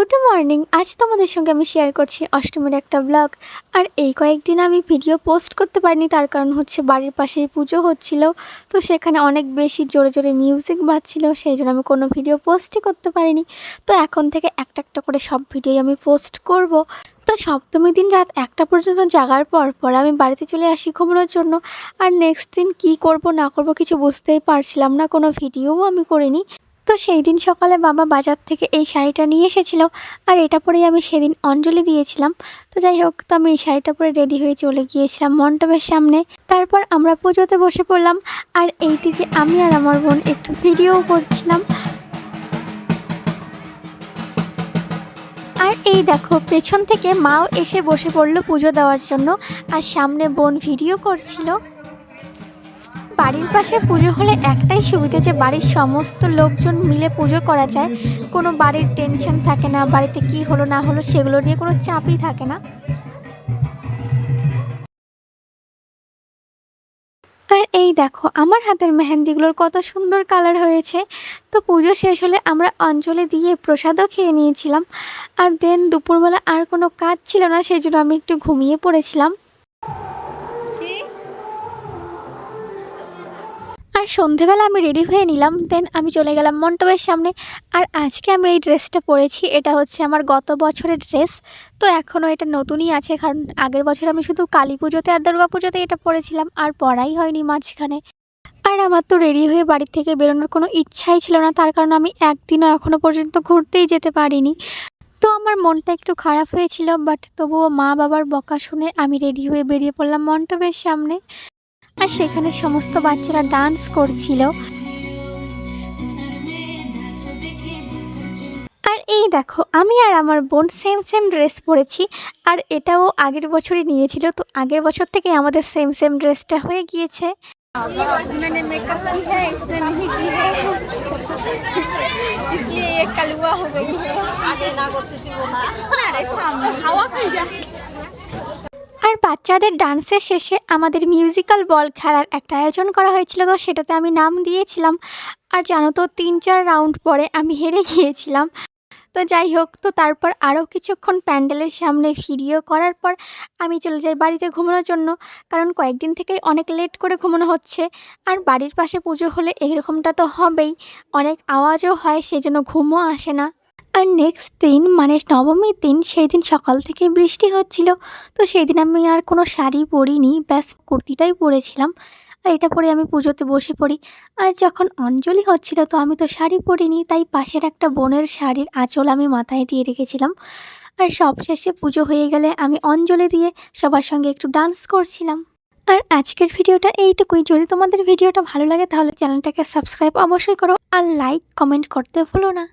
Good morning আজ তোমাদের সঙ্গে আমি শেয়ার করছি অষ্টমীর একটা ব্লগ আর এই কয়েকদিন আমি ভিডিও পোস্ট করতে পারিনি, তার কারণ হচ্ছে বাড়ির পাশেই পুজো হচ্ছিল। তো সেখানে অনেক বেশি জোরে জোরে মিউজিক বাজছিল, সেই জন্য আমি কোনো ভিডিও পোস্টই করতে পারিনি। তো এখন থেকে একটা একটা করে সব ভিডিওই আমি পোস্ট করব। তো সপ্তমী দিন রাত একটা পর্যন্ত জাগার পর পর আমি বাড়িতে চলে আসি ঘুমানোর জন্য। আর নেক্সট দিন কি করব না করব কিছু বুঝতেই পারছিলাম না, কোনো ভিডিওও আমি করিনি। তো সেই দিন সকালে বাবা বাজার থেকে এই শাড়িটা নিয়ে এসেছিল আর এটা পরেই আমি সেদিন অঞ্জলি দিয়েছিলাম। তো যাই হোক, তো আমি এই শাড়িটা পরে রেডি হয়ে চলে গিয়েছিলাম মণ্ডপের সামনে। তারপর আমরা পুজোতে বসে পড়লাম আর এই দিকে আমি আর আমার বোন একটু ভিডিও করছিলাম। আর এই দেখো, পেছন থেকে মাও এসে বসে পড়ল পুজো দেওয়ার জন্য আর সামনে বোন ভিডিও করছিল। বাড়ির পাশে পুজো হলে একটাই সুবিধা যে বাড়ির সমস্ত লোকজন মিলে পুজো করা যায়। কোনো বাড়ির টেনশন থাকে না, বাড়িতে কি হলো না হলো সেগুলো নিয়ে কোনো চাপই থাকে না। আর এই দেখো, আমার হাতের মেহেন্দিগুলোর কত সুন্দর কালার হয়েছে। তো পুজো শেষ হলে আমরা অঞ্জলি দিয়ে প্রসাদও খেয়ে নিয়েছিলাম। আর দেন দুপুরবেলা আর কোনো কাজ ছিল না, সেই জন্য আমি একটু ঘুমিয়ে পড়েছিলাম। সন্ধেবেলা আমি রেডি হয়ে নিলাম দেন আমি চলে গেলাম মণ্ডপের সামনে। আর আজকে আমি এই ড্রেসটা পরেছি, এটা হচ্ছে আমার গত বছরের ড্রেস তো এখনও এটা নতুনই আছে, কারণ আগের বছর আমি শুধু কালী পুজোতে আর দুর্গা পুজোতে এটা পরেছিলাম, আর পরাই হয়নি মাঝখানে। আর আমার তো রেডি হয়ে বাড়ি থেকে বেরোনোর কোনো ইচ্ছাই ছিল না, তার কারণ আমি একদিনও এখনও পর্যন্ত ঘুরতেই যেতে পারিনি। তো আমার মনটা একটু খারাপ হয়েছিল বাট তবুও মা বাবার বকা শুনে আমি রেডি হয়ে বেরিয়ে পড়লাম মণ্ডপের সামনে। আর সেখানে সমস্ত বাচ্চারা ডান্স করছিল আর এই দেখো আমি আর আমার বোন সেম সেম ড্রেস পরেছি আর এটাও আগের বছরই নিয়েছিল তো আগের বছর থেকে আমাদের সেম সেম ড্রেসটা হয়ে গিয়েছে मैंने मेकअप की है इसने नहीं की है इसलिए ये कलुआ हो गई है आगे ना अरे सामने हवा खा जा আর বাচ্চাদের ডান্সের শেষে আমাদের মিউজিক্যাল বল খেলার একটা আয়োজন করা হয়েছিল তো সেটাতে আমি নাম দিয়েছিলাম। আর জানো তো, তিন চার রাউন্ড পরে আমি হেরে গিয়েছিলাম। তো যাই হোক, তো তারপর আরও কিছুক্ষণ প্যান্ডেলের সামনে ভিডিও করার পর আমি চলে যাই বাড়িতে ঘুমানোর জন্য। কারণ কয়েকদিন থেকেই অনেক লেট করে ঘুমানো হচ্ছে। আর বাড়ির পাশে পুজো হলে এরকমটা তো হবেই। অনেক আওয়াজও হয়, সেজন্য ঘুমও আসে না। আর নেক্সট দিন মানে নবমীর দিন সেই দিন সকাল থেকে বৃষ্টি হচ্ছিল। তো সেই দিন আমি আর কোনো শাড়ি পরিনি, ব্যাস কুর্তিটাই পরেছিলাম। আর এটা পরে আমি পুজোতে বসে পড়ি। আর যখন অঞ্জলি হচ্ছিল, তো আমি তো শাড়ি পরিনি, তাই পাশের একটা বোনের শাড়ির আঁচল আমি মাথায় দিয়ে রেখেছিলাম। আর সবশেষে পুজো হয়ে গেলে আমি অঞ্জলি দিয়ে সবার সঙ্গে একটু ডান্স করছিলাম। আর আজকের ভিডিওটা এইটুকুই। যদি তোমাদের ভিডিওটা ভালো লাগে, তাহলে চ্যানেলটাকে সাবস্ক্রাইব অবশ্যই করো। আর লাইক কমেন্ট করতে ভুলো না।